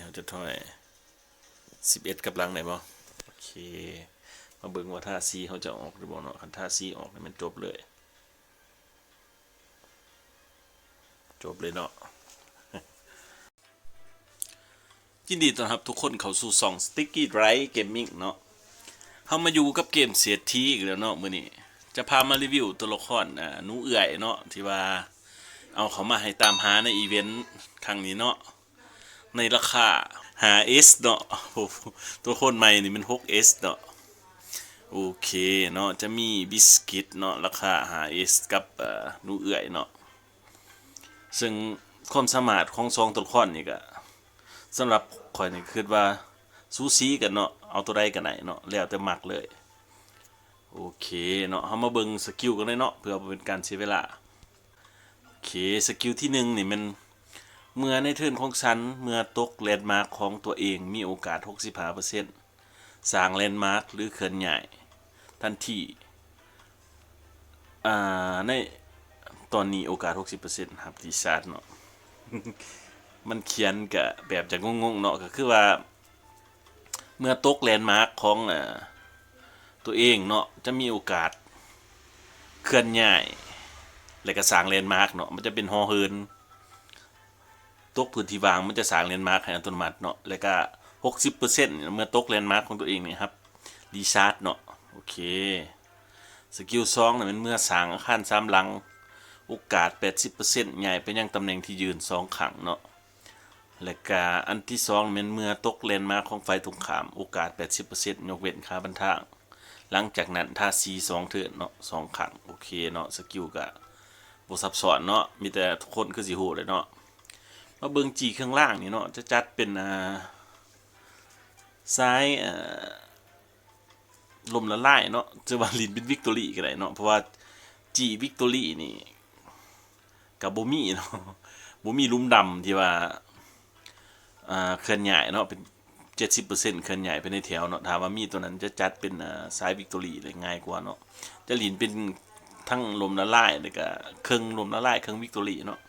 เขาจะถอยสิบเอ็ดกำลังไหนบ่โอเค มาเบิ่งว่าท่าซีเขาจะออกหรือบ่เนาะคันท่าซีออกนี่มันจบเลย จบเลยเนาะยินดีต้อนรับทุกคนเข้าสู่ช่อง Sticky Drive Gaming เนาะเฮามาอยู่กับเกมเสียทีอีกแล้วเนาะมื้อนี้จะพามารีวิวตัวละครอ่านูเอื่อยเนาะที่ว่าเอาเขามาให้ตามหาในอีเวนต์ครั้งนี้เนาะ ในราคา 5S เนาะโอ้โหตัวคนใหม่นี่มัน 6S เนาะโอเคเนาะจะมีบิสกิตเนาะราคา 5S กับเอ่อหนูเอื่อยเนาะซึ่งความสามารถของซองตัวละครนี่ก็สำหรับข่อยนี่คิดว่าสูสีกันเนาะเอาตัวใดกันไหนเนาะแล้วแต่มักเลย โอเคเนาะเฮามาเบิ่งสกิลกันเลยเนาะเพื่อเป็นการเสียเวลา โอเคสกิลที่หนึ่งนี่มัน เมื่อในเทิร์นของฉัน เมื่อตกแลนด์มาร์คของตัวเองมีโอกาส 65%สร้างแลนด์มาร์คหรือเคลื่อนย้ายทันทีอ่าในตอนนี้โอกาส 60%ครับที่ชาร์จเนาะมันเขียนกะแบบจะงงๆเนาะก็คือว่า เมื่อตกแลนด์มาร์คของเอ่อตัวเองเนาะจะมีโอกาสเคลื่อนย้ายและก็สร้างแลนด์มาร์คเนาะมันจะเป็นฮอเฮิน ตกพื้นที่วางมันจะสร้างแลนมาร์คให้อัตโนมัติเนาะแล้วก็60%เมื่อตกแลนมาร์คของตัวเองนี่ครับรีชาร์จเนาะโอเคสกิลซองเนี่ยมันเมื่อสร้างอาคารสามหลังโอกาส 80%ใหญ่ไปยังตำแหน่งที่ยืนสองขังเนาะและก็อันที่สองมันเมื่อตกแลนมาร์คของไฟตรงขาม โอกาส 80%ยกเว้นค่าบันทางหลังจากนั้นถ้า C สองเทิร์นเนาะสองขัง โอเคเนาะสกิลก็บ่ซับซ้อนเนาะมีแต่ทุกคนคือสิฮู้เลยเนาะ มาเบิงจีข้างล่างนี่เนาะจะจัดเป็นอ่าซ้ายอ่าลมละลายเนาะจะว่าลินเป็นวิกตอรี่ก็ได้เนาะเพราะว่าจีวิกตอรี่นี่กับโบมี่เนาะโบมีหลุมดำที่ว่าอ่าเคลื่อนย้ายเนาะเป็น70%เปอร์เซ็นต์เคลื่อนย้ายไปในแถวเนาะถามว่ามีตัวนั้นจะจัดเป็นอ่าซ้ายวิกตอรี่เลยง่ายกว่าเนาะจะลินเป็นทั้งลมละลายแล้วก็เครื่องลมละลายเครื่องวิกตอรี่เนาะ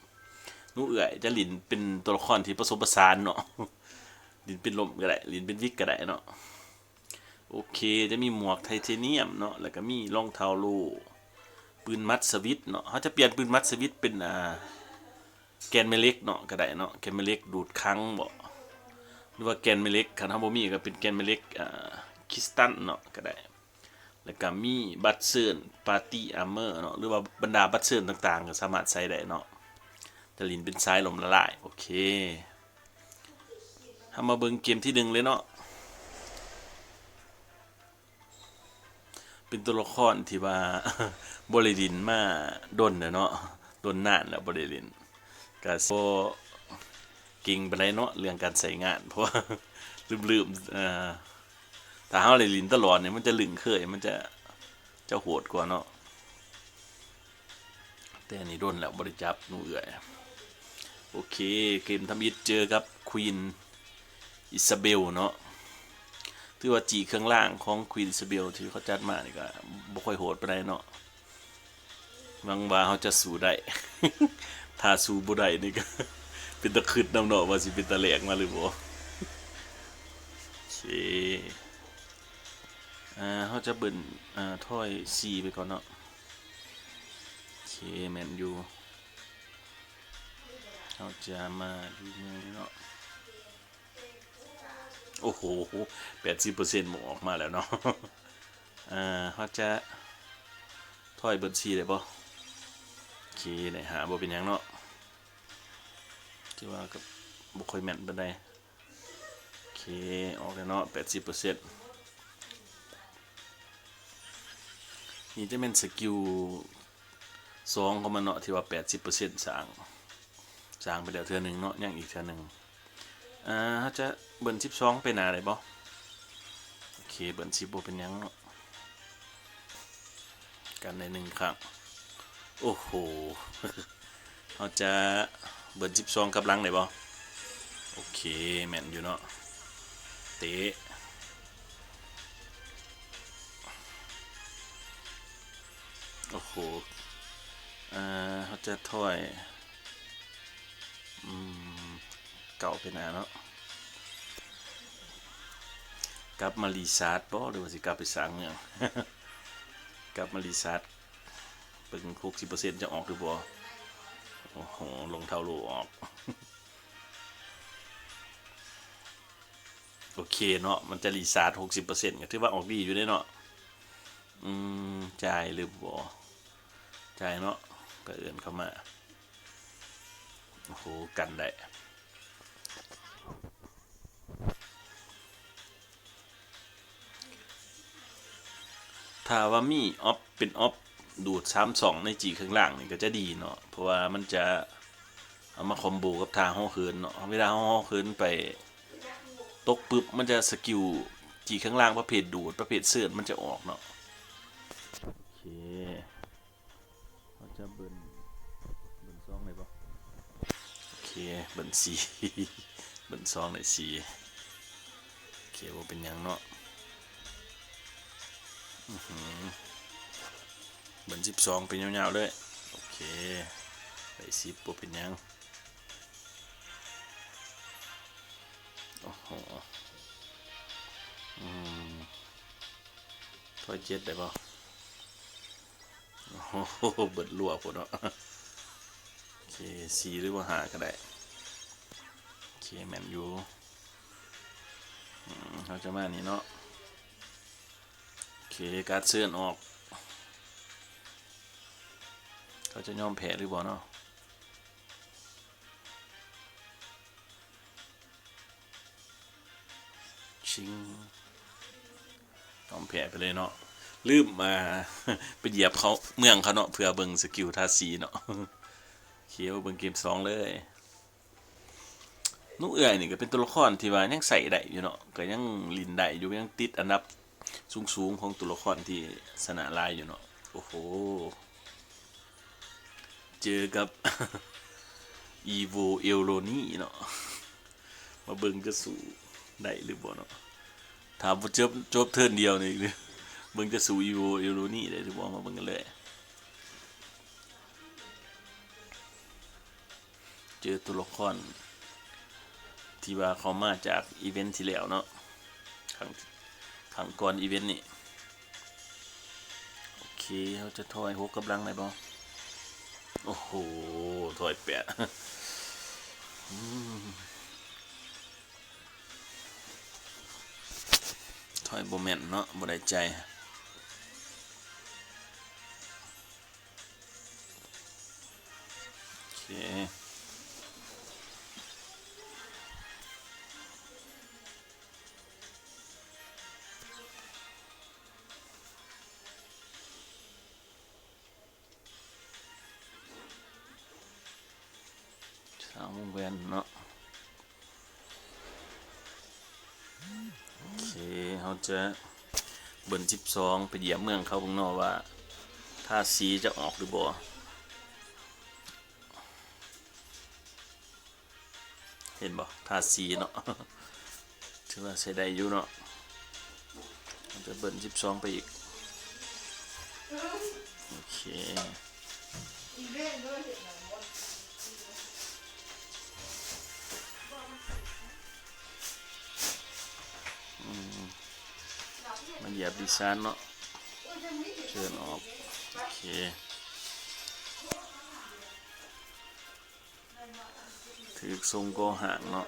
นูเอื่อยจะหลินเป็นตัวละครที่ผสมผสานเนาะหลินเป็นลมก็ได้หลินเป็นวิกก็ได้เนาะโอเคจะมีหมวกไทเทเนียมเนาะแล้วก็มีรองเท้าโลปืนมัดสวิตเนาะเขาจะเปลี่ยนปืนมัดสวิตเป็นอ่าแกนเมเล็กเนาะก็ได้เนาะแกนเมเล็กดูดครั้งบ่หรือว่าแกนเมเล็กคันเฮาบ่มีก็เป็นแกนเมเล็กอ่าคริสตัลเนาะก็ได้แล้วก็มีบัตเซิร์นปาร์ตี้อาร์เมอร์เนาะหรือว่าบรรดาบัตเซิร์นต่างๆ ก็สามารถใช้ได้เนาะ จะลินเป็นซ้ายลมละลายโอเคทำมาเบิงเกมที่หนึ่งเลยเนาะเป็นตัวละครที่ว่าบริลินมาดนเนาะดนนานแล้วบริลินก็โซกิ่งไปเลยเนาะเรื่องการใส่งาน เพราะว่าลืมๆอ่อถ้าเฮาเลยลินตลอดเนี่ยมันจะลึงเคยมันจะจะโหดกว่าเนาะแต่อันนี้โดนแล้วบริจับหนูเอื่อย โอเค เกมทำอิดเจอกับควีนอิซาเบลเนาะถือว่าจีเครื่องล่างของควีนอิซาเบลที่เขาจัดมานี่ก็บ่ค่อยโหดไปานเนาะหวังว่าเขาจะสู้ได้ ถ้าสู้บ่ได้นี่ก็ เป็นตะขึ้นนำเนาะว่าสิเป็นตะแหลกมาหรือบ่โอเคอ่าเขาจะเบิ่นอ่าถ้อย C ไปก่อนเนาะโอเคแมนยู เราจะมาดูเมืองเนาะโอ้โหแปดสิบเปอร์เซ็นต์หมอออกมาแล้วเนาะอ่าเขาจะถอยเบิร์ดซีได้ปะโอเคเนี่ยหาบ่เป็นยังเนาะที่ว่ากับบุคอยแมนเป็นไดโอเค ออกแล้วเนาะแปดสิบเปอร์เซ็นต์นี่จะเป็นสกิลสองของมันเนาะที่ว่าแปดสิบเปอร์เซ็นต์สร้าง สร้างไปแล้วเทือหนึ่งเนาะยังอีกเทือหนึ่งอ่าเขาจะเบิร์นชิปซองไปหนาได้บ่โอเคเบิร์นชิปโบเป็นยังเนาะกันในหนึ่งครั้งโอ้โหเขาจะเบิร์นชิปซองกับลังได้บ่โอเคแม่นอยู่เนาะเตะโอ้โหอ่าเขาจะถอย เก่าไปหนาเนาะกลับมารีซาร์ดบ่หรือว่าสิกลับไปสร้างเมืองกลับมารีซาร์ดเบิ่ง60%จะออกหรือบ่โอ้โหลงเท่าโลออก โอเคเนาะมันจะรีซาร์ด60%ก็ถือว่าออกดีอยู่เด้เนาะอืมจ่ายหรือบ่จ่ายเนาะก็เอิ้นเข้ามา โอ้โห กันได้ถ้าว่ามีออฟเป็นออฟดูดซ้ำสองในจีข้างล่างนี่ก็จะดีเนาะเพราะว่ามันจะเอามาคอมโบกับทางห้องคืนเนาะเวลาห้องคืนไปตกปุ๊บมันจะสกิลจีข้างล่างประเภทดูดประเภทเสื่อนมันจะออกเนาะโอเคเราจะเบิร์น เคเบิร์นสีเบินซองเลยสีโอเคว่าเป็นยังเนาะเหมือนสิบสองเป็นยาวๆเลยโอเคไปสิบปุ๊บเป็นยังโอ้โหอืมถอยเจ็ดได้ป่ะโอ้โหเบิดรั่วพุ่นเนาะ เคสีหรือว่าหาก็ได้โอเคแมนยูเราจะมานี่เนาะโอเคการดเสื่อนออก เขาจะยอมแพ้หรือเปล่าเนาะชิงยอมแพ้ไปเลยเนาะลืมมาไปเหยียบเขาเมืองเขาเนาะเพื่อเบิงสกิลท่าซีเนาะ ขียวเบิ่งเกมสองเลยนุกเอื่อยนี่ก็เป็นตัวละครที่ว่ายังใส่ได้อยู่เนาะก็ยังลินได้อยู่ยังติดอันดับสูงๆของตัวละครที่สนะลายอยู่เนาะโอ้โหเจอกับอีโวเอลโลนี่เนาะมาเบิ่งจะสู้ได้หรือบ่เนาะถามว่าจบจบเทิร์นเดียวนี่เบิ่งจะสู้อีโวเอลโลนี่ได้หรือบ่มาเบิ่งกันเลย เจอตัวละครที่ว่าเขามาจากอีเวนท์ที่แล้วเนาะครั้งขังก่อนอีเวนต์นี่โอเคเขาจะถอยหกกำลังไหนบ้างโอ้โหถอยแปดถอยโบแมนเนาะบ่ได้ใจโอเค สามวงแหวนเนาะโอเคเขาจะเบิ่นสิบสองไปเหยียบเมืองเขาเบิ่งนอกว่า ถ้าสีจะออกหรือบ่เห็นบ่ถ้าสีเนาะถือว่าใช้ได้อยู่เนาะเราจะเบิ่นสิบสองไปอีก โอเค เหยียบดิซานเนาะเชิญออกโอเคถือทรงโกห่างเนาะ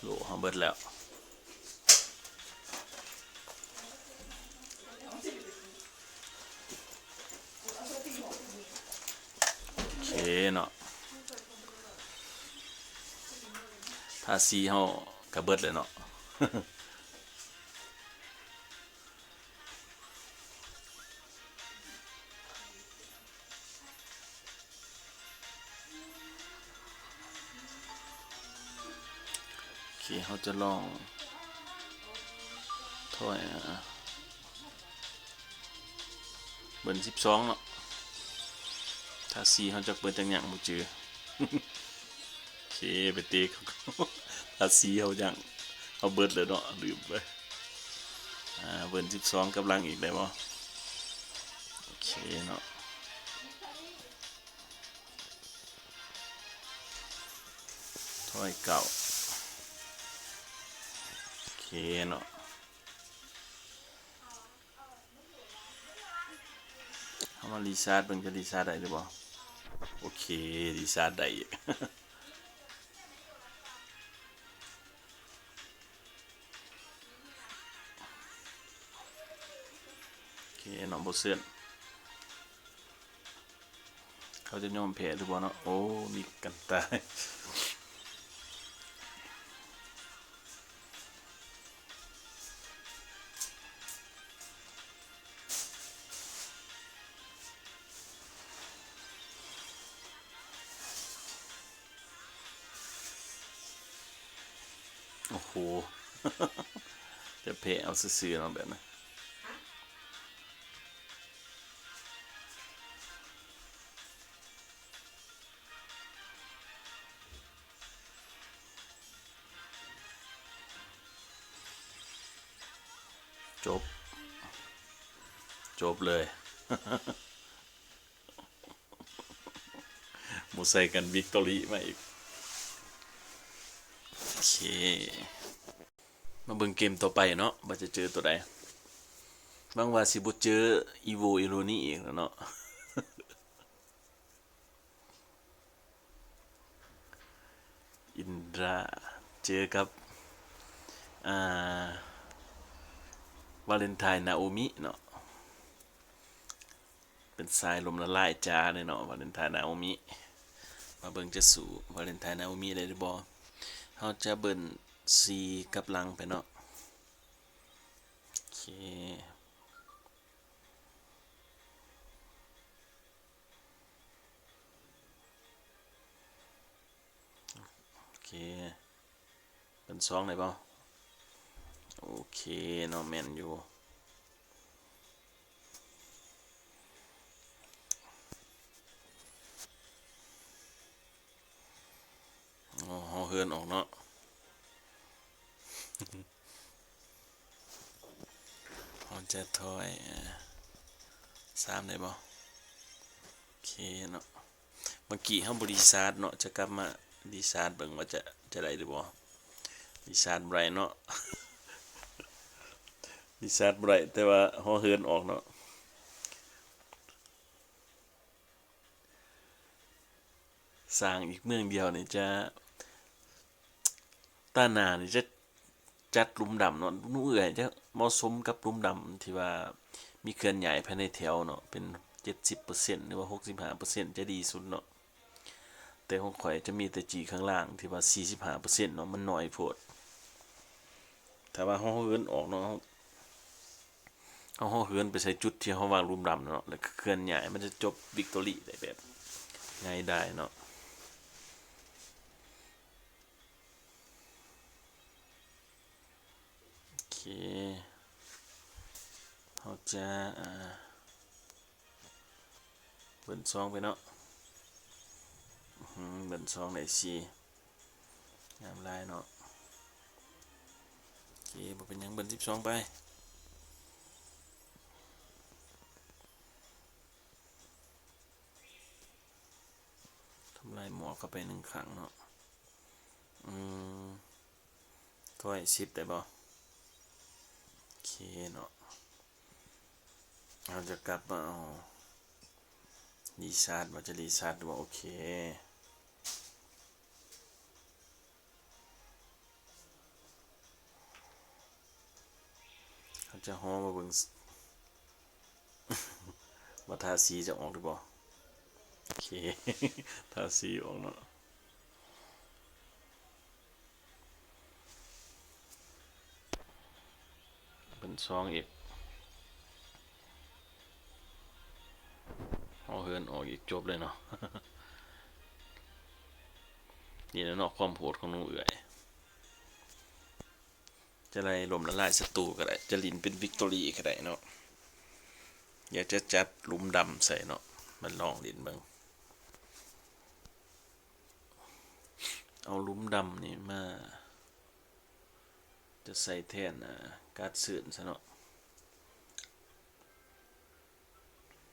โหลเขาเบิดแล้ว เนาะถ้าซีเฮากระเบิดเลยเนาะโอเคเขาจะลองถ้อยอะเบิร์นสิบสองเนาะ ถ้าซีเขาจะเปิดจังหยังบ่จือโอเคไปเตะเขาถ้าซีเขาจังเขาเบิดเลยเนาะลืมไปอ่าเบิร์นสิบสองกำลังอีกได้บ่โอเคเนาะถอยเก่าโอเคเนาะ เอามารีซาร์ดเบิ่งจะรีซาร์ดได้หรือเปล่าโอเครีซาร์ดได้อีกโอเคเนาะบ่เสื่อนเขาจะยอมแผลหรือเปล่าเนาะโอ้มีกันตาย จะเพะเอาซื่อๆเนาะแบบนั้นจบ จบเลย มูใส่กันวิกตอรี่มาอีก โอเค มาเบิ่งเกมต่อไปเนาะว่าจะเจอตัวใดบางว่าสิบ่เจออีโวอีโรนี่อีกแล้วเนาะอินดราเจอกับอ่าวาเลนไทน์นาโอมิเนาะเป็นสายลมละลายจ้าเลยเนาะวาเลนไทน์นาโอมิมาเบิ่งจะสู่วาเลนไทน์นาโอมิได้หรือบ่เราจะเบิ่น ซีกับลังไปเนาะโอเคโอเค เป็นสองเลยเปล่าโอเคเนาะแมนอยู่อ๋อาเฮือนออกเนาะ เราจะถอยสามได้บ่โอเคเนาะเมื่อกี้เฮาบริซาร์ดเนาะจะกลับมารีซาร์เบิ่งว่าจะจะได้หรือบ่รีซาร์ได้เนาะรีซาร์ได้แต่ว่าเฮาเฮือนออกเนาะสร้างอีกเมืองเดียวนี่จะต้านหนานี่จะ จัดลุมดำเนาะนู่เอื่อยจะเหมาะสมกับลุมดำที่ว่ามีเคลื่อนใหญ่ภายในแถวเนาะเป็น 70%หรือว่า 65%จะดีสุดเนาะแต่ของข่อยจะมีแต่จีข้างล่างที่ว่า 45%เนาะมันน้อยโพดถ้าว่าเฮาเฮือนออกเนาะเอาเฮาเฮือนไปใส่จุดที่เฮาวางลุมดำเนาะแล้วเคลื่อนใหญ่มันจะจบวิกตอรี่ได้แบบง่ายได้เนาะ เคเราจะเบิ่นซองไปเนาะเบิ่นซองได้สี่งามลายเนาะโอเคบเป็นยังเบิ่นสิบสองไปทำลายหมวกเข้าไปหนึ่งครั้งเนาะอืมถ้วยสิบได้บ่ เคเนาะเราจะกลับมาเอารีซาร์ดว่าจะรีซาร์ดว่าโอเคเขาจะห้อมาเบิ่งว่าทาสีจะออกหรือเปล่าโอเคทาสีออกเนาะ เป็นซองอีกเอาเฮือนออกอีกจบเลยเนาะนี่นะเนาะความโหดของนูเอื่อย จะไล่ลมละลายศัตรูก็ได้ จะลินเป็นวิกตอรี่ก็ได้เนาะอยากจะจัดลุมดำใส่เนาะมันลองลินเบิงเอาลุมดำนี่มา จะใส่แทนอ่า การ์ดสื่นซะเนาะ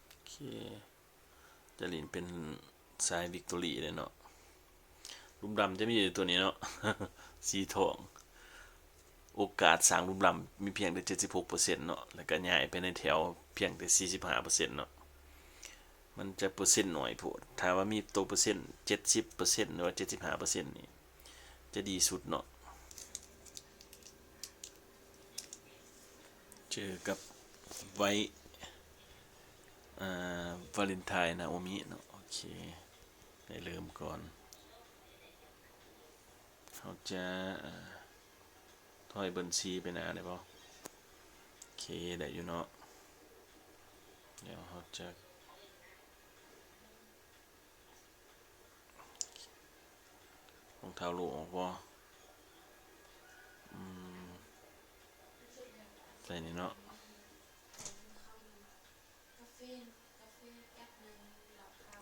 โอเคจะลินเป็นสายวิกตอรี่เลยเนาะหลุลุ่มดำจะไมีอยู่ตัวนี้เนาะสีทอง โอกาสสร้างหลุ่มดำมีเพียงแต่76%เปอร์เซ็นต์เนาะแล้วก็ย้ายไปในแถวเพียงแต่45%เปอร์เซ็นต์เนาะมันจะเปอร์เซ็นต์หน้อยโพดถ้าว่ามีตัวเปอร์เซ็นต์70%หรือว่า75%นี่จะดีสุดเนาะ เจอกับไว้อ่าวาเลนไทน์นะโอมิเนาะโอเคได้เริ่มก่อนเขาจะเอ่อถอยบัญชีไปหนาได้ปะโอเคได้อยู่เนาะเดี๋ยวเขาจะรองเท้าลูกออกป่ะ ใส่นี่เนาะ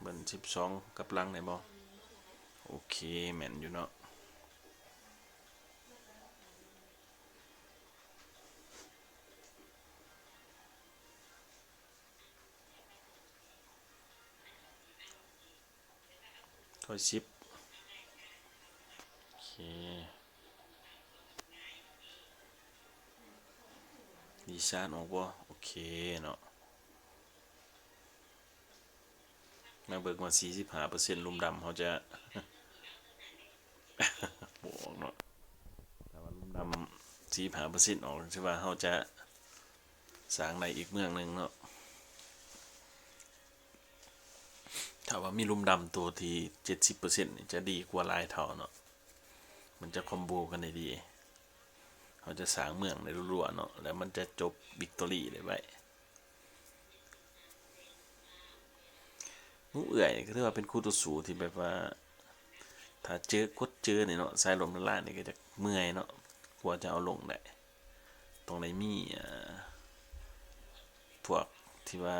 เบิ่นสิบสองกับลังไหนบ่โอเคแมนอยู่เนาะถอยสิบโอเค ดีชาร์จออกบ่โอเคเนาะมาเบิกมา45%ลุมดำเขาจะบออกเนาะแต่ว่าลุมดำ45%อร์เซ็นต์ออกใช่ว่าเขาจะสร้างในอีกเมืองหนึ่งเนาะถ้าว่ามีลุมดำตัวที่70%นี่จะดีกว่าลายเท่าเนาะมันจะคอมโบกันได้ดี เขาจะสร้างเมืองในรัวๆเนาะแล้วมันจะจบวิกตอรี่เลยไว้งูเอื่อยก็ถือว่าเป็นคู่ต่อสู้ที่แบบว่า ถ้าเจอกดเจอเนี่ยเนาะสายลมด้านล่างนี่ก็จะเมื่อยเนาะกลัวจะเอาลงได้ตรงไหนมีอ่าพวกที่ว่า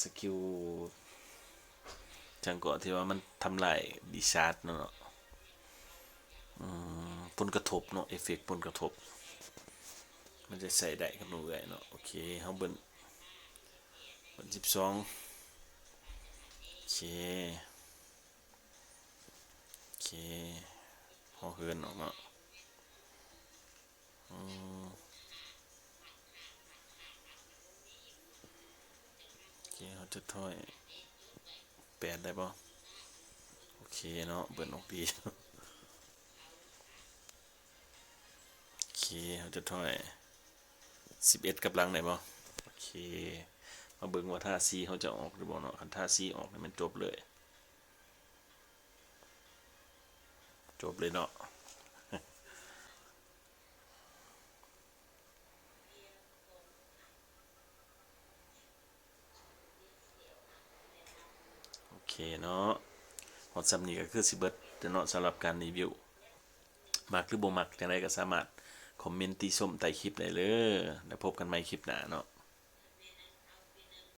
สกิลจังกาที่ว่ามันทำลายดีชาร์จเนาะ ผลกระทบเนาะเอฟเฟกต์ผลกระทบ มันจะใส่ได้กับหนูเอื่อยเนาะโอเคเฮาเบิ่นวันสิบสองโอเคโอเคพอเฮือนออกมาอืมโอเคเขาจะถอยแปดได้ป่ะโอเคเนาะเบิร์นออกดี เคเขาจะถอยสิบเอ็ดกับลังได้ป่ะโอเค มาเบิ่งว่าท่าซีเขาจะออกหรือบ่เนาะคันท่าซีออกนี่มันจบเลย จบเลยเนาะโอเคเนาะฮอดซำนี้ก็คือสิเบิดแต่เนาะสำหรับการรีวิวมักหรือบ่มักจังไดก็สามารถ คอมเมนต์ตีส้มใต้คลิปได้เลยแล้วพบกันใหม่คลิปหน้าเนาะ